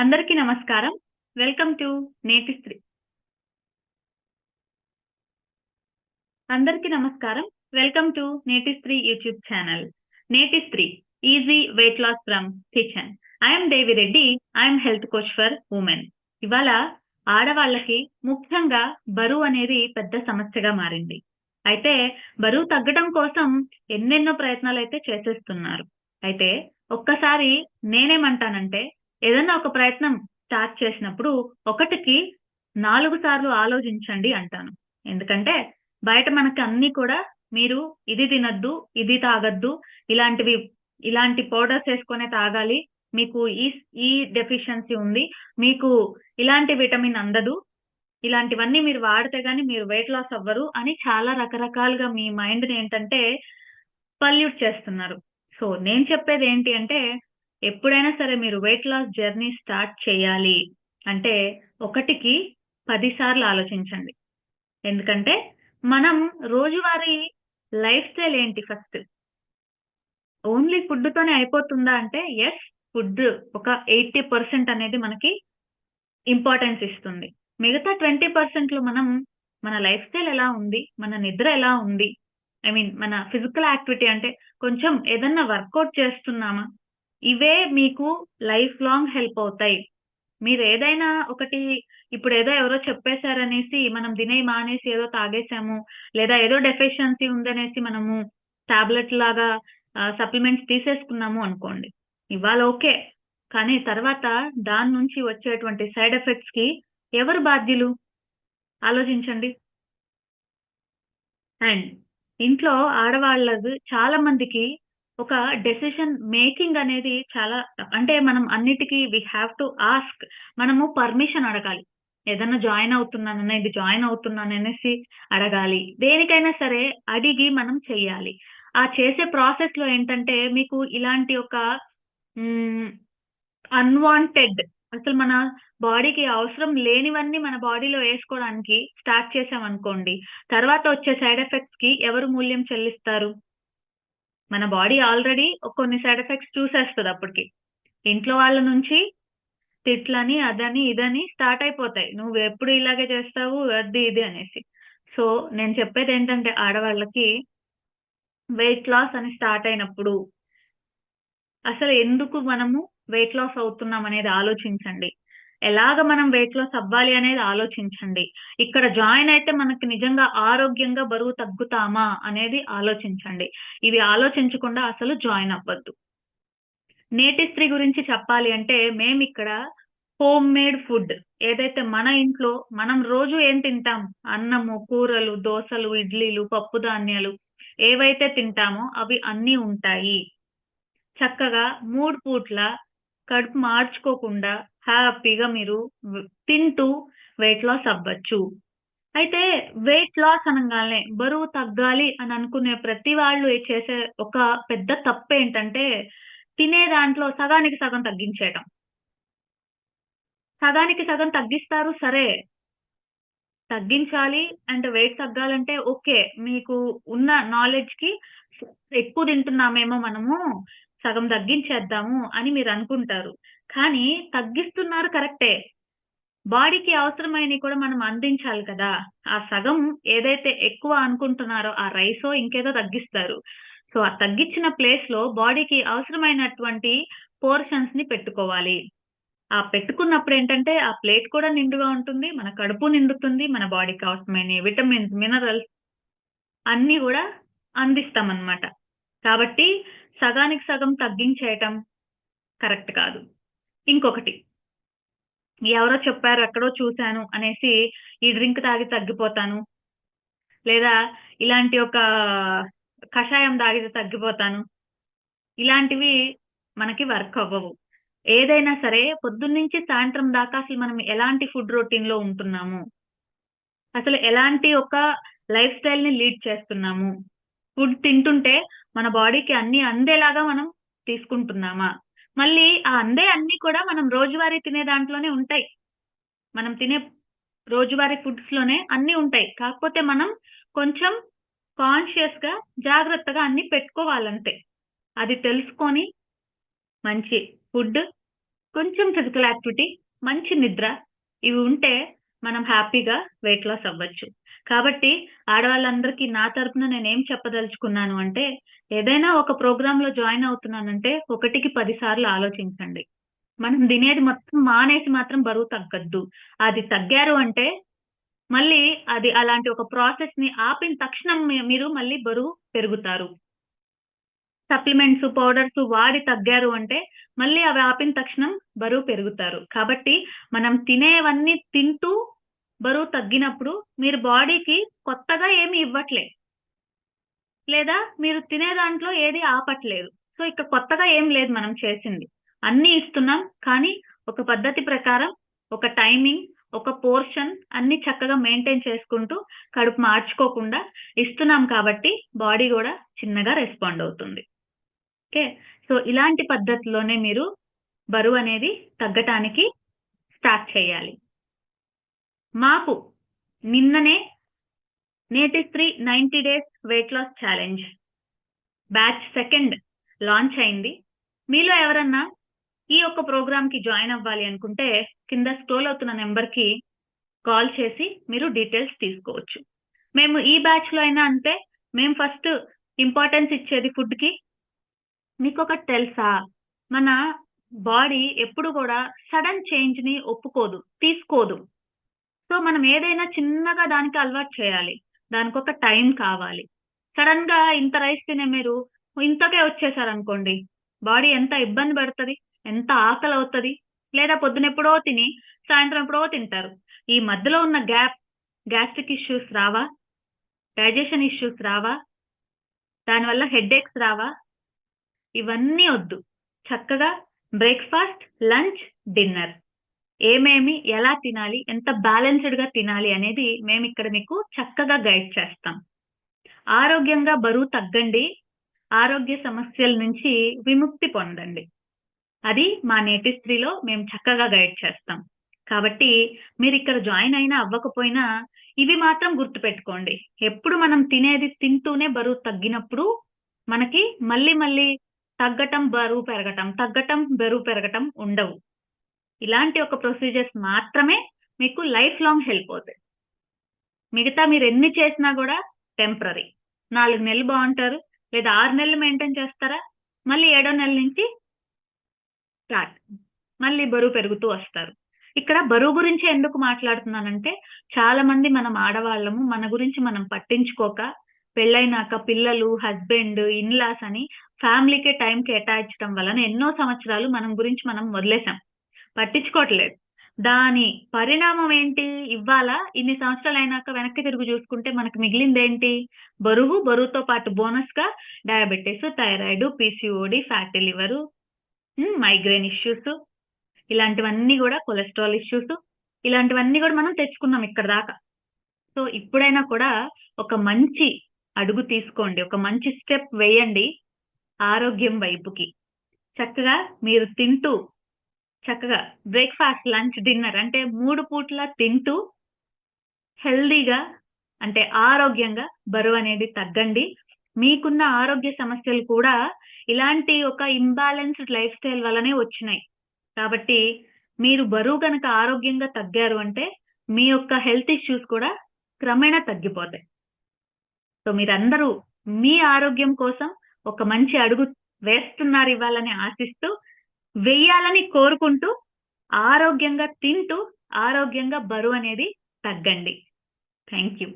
అందరికీ నమస్కారం. Welcome to నేటి స్త్రీ. అందరికీ నమస్కారం. వెల్కమ్ టు నేటి స్త్రీ YouTube channel. Neti Stree easy weight loss from kitchen. I'm Devireddy. I'm health coach for women. ఇవాళ ఆడవాళ్ళకి ముఖ్యంగా బరువు అనేది పెద్ద సమస్యగా మారింది. అయితే బరువు తగ్గడం కోసం ఎన్నెన్నో ప్రయత్నాలు అయితే చేసేస్తున్నారు. అయితే ఒక్కసారి నేనేమంటానంటే ఏదైనా ఒక ప్రయత్నం స్టార్ట్ చేసినప్పుడు ఒకటికి నాలుగు సార్లు ఆలోచించండి అంటాను. ఎందుకంటే బయట మనకి అన్ని కూడా మీరు ఇది తినద్దు ఇది తాగొద్దు, ఇలాంటివి ఇలాంటి పౌడర్స్ వేసుకునే తాగాలి. మీకు ఈ ఈ డెఫిషియన్సీ ఉంది. మీకు ఇలాంటి విటమిన్ అందదు. ఇలాంటివన్నీ మీరు వాడితే గాని మీరు వెయిట్ లాస్ అవ్వరు అని చాలా రకరకాలుగా మీ మైండ్‌ని ఏంటంటే పల్యూట్ చేస్తున్నారు. సో నేను చెప్పేది ఏంటి అంటే ఎప్పుడైనా సరే మీరు వెయిట్ లాస్ జర్నీ స్టార్ట్ చేయాలి అంటే ఒకటికి 10 సార్లు ఆలోచించండి. ఎందుకంటే మనం రోజువారీ లైఫ్ స్టైల్ ఏంటి ఫస్ట్? ఓన్లీ ఫుడ్‌తోనే అయిపోతుందా అంటే ఎస్ ఫుడ్ ఒక 80% అనేది మనకి ఇంపార్టెన్స్ ఇస్తుంది. మిగతా 20%లో మనం మన లైఫ్ స్టైల్ ఎలా ఉంది? మన నిద్ర ఎలా ఉంది? ఐ మీన్ మన ఫిజికల్ యాక్టివిటీ అంటే కొంచెం ఏదన్నా వర్కౌట్ చేస్తున్నామా? ఇవే మీకు లైఫ్ లాంగ్ హెల్ప్ అవుతాయి. మీరు ఏదైనా ఒకటి ఇప్పుడు ఏదో ఎవరో చెప్పేసారనేసి మనం దినే మానేసి ఏదో తాగేసాము. లేదా ఏదో డెఫిషియన్సీ ఉందనేసి మనము టాబ్లెట్ లాగా సప్లిమెంట్స్ తీసేసుకున్నాము అనుకోండి. ఇవాళ ఓకే. కానీ తర్వాత దాని నుంచి వచ్చేటువంటి సైడ్ ఎఫెక్ట్స్కి ఎవరు బాధ్యులు? ఆలోచించండి. అండ్ ఇంట్లో ఆడవాళ్ళ చాలా మందికి ఒక డెసిషన్ మేకింగ్ అనేది చాలా అంటే మనం అన్నిటికీ వి హ్యావ్ టు ఆస్క్ మనము పర్మిషన్ అడగాలి. ఏదన్నా జాయిన్ అవుతున్నానన్నా, ఇది జాయిన్ అవుతున్నాను అనేసి అడగాలి. దేనికైనా సరే అడిగి మనం చెయ్యాలి. ఆ చేసే ప్రాసెస్లో ఏంటంటే మీకు ఇలాంటి ఒక అన్‌వాంటెడ్ అసలు మన బాడీకి అవసరం లేనివన్నీ మన బాడీలో వేసుకోవడానికి స్టార్ట్ చేసామనుకోండి తర్వాత వచ్చే సైడ్ ఎఫెక్ట్స్కి ఎవరు మూల్యం చెల్లిస్తారు? మన బాడీ ఆల్రెడీ కొన్ని సైడ్ ఎఫెక్ట్స్ చూసేస్తుంది అప్పటికి. ఇంట్లో వాళ్ళ నుంచి తిట్లని, అదని, ఇదని స్టార్ట్ అయిపోతాయి. నువ్వు ఎప్పుడు ఇలాగే చేస్తావు అది ఇది అనేసి. సో నేను చెప్పేది ఏంటంటే ఆడవాళ్ళకి వెయిట్ లాస్ అని స్టార్ట్ అయినప్పుడు అసలు ఎందుకు మనము వెయిట్ లాస్ అవుతున్నాం అనేది ఆలోచించండి. ఎలాగ మనం వెయిట్ లాస్ అవ్వాలి అనేది ఆలోచించండి. ఇక్కడ జాయిన్ అయితే మనకి నిజంగా ఆరోగ్యంగా బరువు తగ్గుతామా అనేది ఆలోచించండి. ఇవి ఆలోచించకుండా అసలు జాయిన్ అవ్వద్దు. నేటి స్త్రీ గురించి చెప్పాలి అంటే మేము ఇక్కడ హోమ్ మేడ్ ఫుడ్ ఏదైతే మన ఇంట్లో మనం రోజు ఏం తింటాం? అన్నము, కూరలు, దోసలు, ఇడ్లీలు, పప్పు ధాన్యాలు ఏవైతే తింటామో అవి అన్నీ ఉంటాయి. చక్కగా మూడు పూట్ల కడుపు మార్చుకోకుండా హ్యాపీగా మీరు తింటూ వెయిట్ లాస్ అవ్వచ్చు. అయితే వెయిట్ లాస్ అనగానే బరువు తగ్గాలి అని అనుకునే ప్రతి వాళ్ళు చేసే ఒక పెద్ద తప్పు ఏంటంటే తినే దాంట్లో సగానికి సగం తగ్గించేయటం. సగానికి సగం తగ్గిస్తారు సరే. తగ్గించాలి అండ్ వెయిట్ తగ్గాలంటే ఓకే. మీకు ఉన్న నాలెడ్జ్కి ఎక్కువ తింటున్నామేమో మనము సగం తగ్గించేద్దాము అని మీరు అనుకుంటారు కానీ తగ్గిస్తున్నారు కరెక్టే. బాడీకి అవసరమైనవి కూడా మనం అందించాలి కదా! ఆ సగం ఏదైతే ఎక్కువ అనుకుంటున్నారో ఆ రైసో ఇంకేదో తగ్గిస్తారు. సో ఆ తగ్గించిన ప్లేస్‌లో బాడీకి అవసరమైనటువంటి పోర్షన్స్ని పెట్టుకోవాలి. ఆ పెట్టుకున్నప్పుడు ఏంటంటే ఆ ప్లేట్ కూడా నిండుగా ఉంటుంది. మన కడుపు నిండుతుంది. మన బాడీకి అవసరమైన విటమిన్స్, మినరల్స్ అన్ని కూడా అందిస్తామన్నమాట కాబట్టి సగానికి సగం తగ్గించేయటం కరెక్ట్ కాదు. ఇంకొకటి ఎవరో చెప్పారు, ఎక్కడో చూశాను అనేసి ఈ డ్రింక్ తాగి తగ్గిపోతాను. లేదా ఇలాంటి ఒక కషాయం తాగితే తగ్గిపోతాను. ఇలాంటివి మనకి వర్క్ అవ్వవు. ఏదైనా సరే పొద్దున్నుంచి సాయంత్రం దాకా అసలు మనం ఎలాంటి ఫుడ్ రొటీన్‌లో ఉంటున్నాము? అసలు ఎలాంటి ఒక లైఫ్ స్టైల్‌ని లీడ్ చేస్తున్నాము? ఫుడ్ తింటుంటే మన బాడీకి అన్ని అందేలాగా మనం తీసుకుంటున్నామా? మళ్ళీ ఆ అందే అన్ని కూడా మనం రోజువారీ తినే దాంట్లోనే ఉంటాయి. మనం తినే రోజువారీ ఫుడ్స్‌లోనే అన్ని ఉంటాయి. కాకపోతే మనం కొంచెం కాన్షియస్గా జాగ్రత్తగా అన్ని పెట్టుకోవాలంతే. అది తెలుసుకొని మంచి ఫుడ్, కొంచెం ఫిజికల్ యాక్టివిటీ మంచి నిద్ర ఇవి ఉంటే మనం హ్యాపీగా వెయిట్ లాస్ అవ్వచ్చు కాబట్టి ఆడవాళ్ళందరికీ నా తరపున నేనేం చెప్పదలుచుకున్నాను అంటే ఏదైనా ఒక ప్రోగ్రామ్లో జాయిన్ అవుతున్నానంటే ఒకటికి పది సార్లు ఆలోచించండి. మనం తినేది మొత్తం మానేసి మాత్రం బరువు తగ్గద్దు. అది తగ్గారు అంటే మళ్ళీ అది అలాంటి ఒక ప్రాసెస్ని ఆపిన తక్షణం మీరు మళ్ళీ బరువు పెరుగుతారు. సప్లిమెంట్స్ పౌడర్స్ వాడి తగ్గారు అంటే మళ్ళీ అవి ఆపిన తక్షణం బరువు పెరుగుతారు. కాబట్టి మనం తినేవన్నీ తింటూ బరువు తగ్గినప్పుడు మీరు బాడీకి కొత్తగా ఏమి ఇవ్వట్లే లేదా మీరు తినే దాంట్లో ఏది ఆపట్లేదు. సో ఇక కొత్తగా ఏం లేదు మనం చేసింది. అన్ని ఇస్తున్నాం కానీ ఒక పద్ధతి ప్రకారం ఒక టైమింగ్ ఒక పోర్షన్ అన్ని చక్కగా మెయింటైన్ చేసుకుంటూ కడుపు మార్చుకోకుండా ఇస్తున్నాం కాబట్టి బాడీ కూడా చిన్నగా రెస్పాండ్ అవుతుంది. ఓకే? సో ఇలాంటి పద్ధతిలోనే మీరు బరువు అనేది తగ్గటానికి స్టార్ట్ చేయాలి. మాకు నిన్ననే Neti Stree ninety days weight loss challenge batch second launch అయింది. మీలో ఎవరన్నా ఈ యొక్క ప్రోగ్రామ్కి జాయిన్ అవ్వాలి అనుకుంటే కింద స్క్రోల్ అవుతున్న నెంబర్కి కాల్ చేసి మీరు డీటెయిల్స్ తీసుకోవచ్చు. మేము ఈ బ్యాచ్లో అయినా అంతే మేము ఫస్ట్ ఇంపార్టెన్స్ ఇచ్చేది ఫుడ్కి. మీకు ఒకటి తెలుసా? మన బాడీ ఎప్పుడు కూడా సడన్ చేంజ్ని ఒప్పుకోదు తీసుకోదు. సో మనం ఏదైనా చిన్నగా దానికి అలవాటు చేయాలి. దానికి ఒక టైం కావాలి. సడన్గా ఇంత రైస్ తినే మీరు ఇంతకే వచ్చేసారు అనుకోండి బాడీ ఎంత ఇబ్బంది పడుతుంది ఎంత ఆకలి అవుతుంది లేదా పొద్దునెప్పుడో తిని సాయంత్రం ఎప్పుడో తింటారు. ఈ మధ్యలో ఉన్న గ్యాప్ గ్యాస్ట్రిక్ ఇష్యూస్ రావా? డైజెషన్ ఇష్యూస్ రావా? దానివల్ల హెడ్ ఏక్స్ రావా? ఇవన్నీ వద్దు. చక్కగా బ్రేక్ఫాస్ట్ లంచ్ డిన్నర్. ఏమేమి ఎలా తినాలి ఎంత బ్యాలెన్స్డ్గా తినాలి అనేది మేము ఇక్కడ మీకు చక్కగా గైడ్ చేస్తాం. ఆరోగ్యంగా బరువు తగ్గండి ఆరోగ్య సమస్యల నుంచి విముక్తి పొందండి. అది మా నేటి స్త్రీలో మేము చక్కగా గైడ్ చేస్తాం. కాబట్టి మీరు ఇక్కడ జాయిన్ అయినా అవ్వకపోయినా ఇవి మాత్రం గుర్తుపెట్టుకోండి. ఎప్పుడు మనం తినేది తింటూనే బరువు తగ్గినప్పుడు మనకి మళ్ళీ మళ్ళీ తగ్గటం బరువు పెరగటం తగ్గటం బరువు పెరగటం ఉండవు. ఇలాంటి ఒక ప్రొసీజర్స్ మాత్రమే మీకు లైఫ్ లాంగ్ హెల్ప్ అవుతాయి. మిగతా మీరు ఎన్ని చేసినా కూడా టెంపరీ. నాలుగు నెలలు బాగుంటారు లేదా ఆరు నెలలు మెయింటైన్ చేస్తారా మళ్ళీ ఏడో నెల నుంచి స్టార్ట్. మళ్ళీ బరువు పెరుగుతూ వస్తారు. ఇక్కడ బరువు గురించి ఎందుకు మాట్లాడుతున్నానంటే చాలా మంది మనం ఆడవాళ్ళము మన గురించి మనం పట్టించుకోక పెళ్ళైనాక పిల్లలు హస్బెండ్ ఇన్లాస్ అని ఫ్యామిలీకే టైం కేటాయించడం వలన ఎన్నో సంవత్సరాలు మనం గురించి మనం వదిలేసాం. పట్టించుకోవట్లేదు. దాని పరిణామం ఏంటి? ఇవ్వాలా? ఇన్ని సంవత్సరాలు అయినాక వెనక్కి తిరిగి చూసుకుంటే మనకు మిగిలింది ఏంటి? బరువు బరువుతో పాటు బోనస్గా diabetes thyroid PCOD fatty liver migraine issues ఇలాంటివన్నీ కూడా కొలెస్ట్రాల్ ఇష్యూస్ ఇలాంటివన్నీ కూడా మనం తెచ్చుకున్నాం ఇక్కడ దాకా. సో ఇప్పుడైనా కూడా ఒక మంచి అడుగు తీసుకోండి. ఒక మంచి స్టెప్ వేయండి ఆరోగ్యం వైపుకి. చక్కగా మీరు తింటూ చక్కగా బ్రేక్ఫాస్ట్ లంచ్ డిన్నర్ అంటే మూడు పూట్ల తింటూ హెల్దీగా అంటే ఆరోగ్యంగా బరువు అనేది తగ్గండి. మీకున్న ఆరోగ్య సమస్యలు కూడా ఇలాంటి ఒక ఇంబ్యాలెన్స్డ్ లైఫ్ స్టైల్ వల్లనే వచ్చినాయి. కాబట్టి మీరు బరువు కనుక ఆరోగ్యంగా తగ్గారు అంటే మీ యొక్క హెల్త్ ఇష్యూస్ కూడా క్రమేణా తగ్గిపోతాయి. సో మీరందరూ మీ ఆరోగ్యం కోసం ఒక మంచి అడుగు వేస్తున్నారు ఇవ్వాలని ఆశిస్తూ వెయ్యాలని కోరుకుంటూ ఆరోగ్యంగా తింటూ ఆరోగ్యంగా బరువు అనేది తగ్గండి. Thank you